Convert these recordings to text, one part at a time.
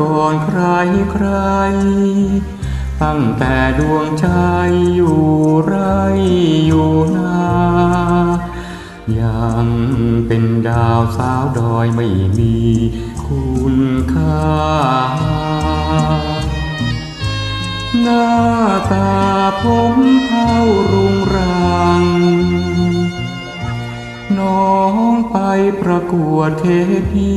ก่อนใครใคร ตั้งแต่ดวงใจอยู่ไรอยู่นายังเป็นดาวสาวดอยไม่มีคุณค่า หน้าตาผมเท่ารุงรัง น้องไปประกวดเทพี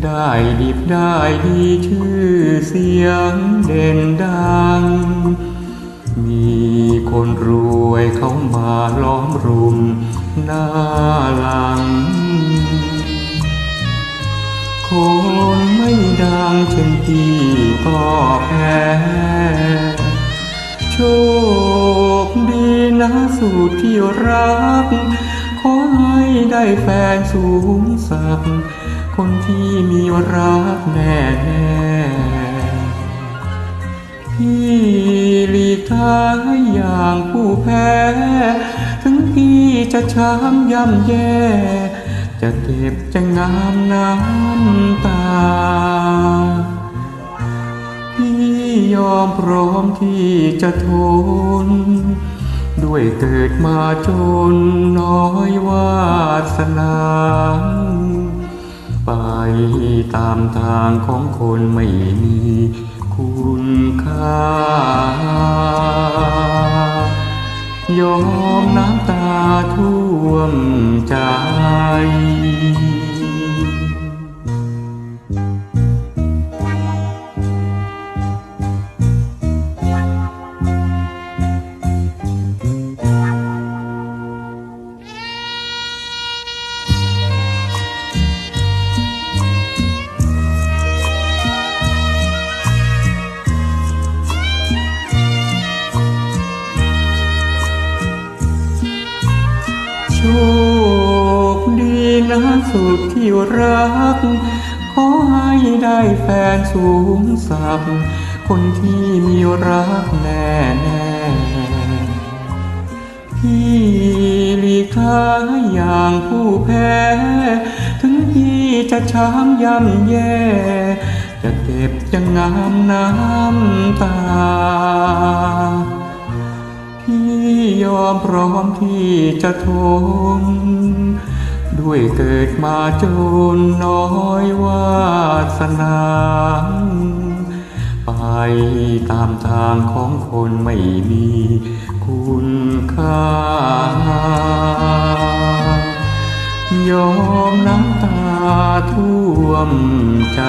ได้ดิบได้ดีชื่อเสียงเด่นดัง มีคนรวยเขามาล้อมรุมหน้าหลัง คนไม่ดังเช่นพี่ก็แพ้โชคดีนะสูตรที่รัก ขอให้ได้แฟนสูงสัก คนที่มีรักแน่แน่พี่หลีกทางอย่างผู้แพ้ ถึงพี่จะช้ำย่ำแย่ จะเก็บจะงามน้ำตา พี่ยอมพร้อมที่จะทน ด้วยเกิดมาจนน้อยวาสนา ไปตามทางของคนไม่มีคุณค่ายอมน้ำตาท่วมใจ ดีนะสุดที่รัก ขอให้ได้แฟนสูงสักคนที่มีรักแน่แน่พี่ลีกทาอย่างผู้แพ้ ถึงพี่จะช้ำย่ำแย่ จะเก็บจะงามน้ำตา พี่ยอมพร้อมที่จะทน ด้วยเกิดมาจนน้อยวาสนาไปตามทางของคนไม่มีคุณค่ายอมน้ำตาท่วมใจ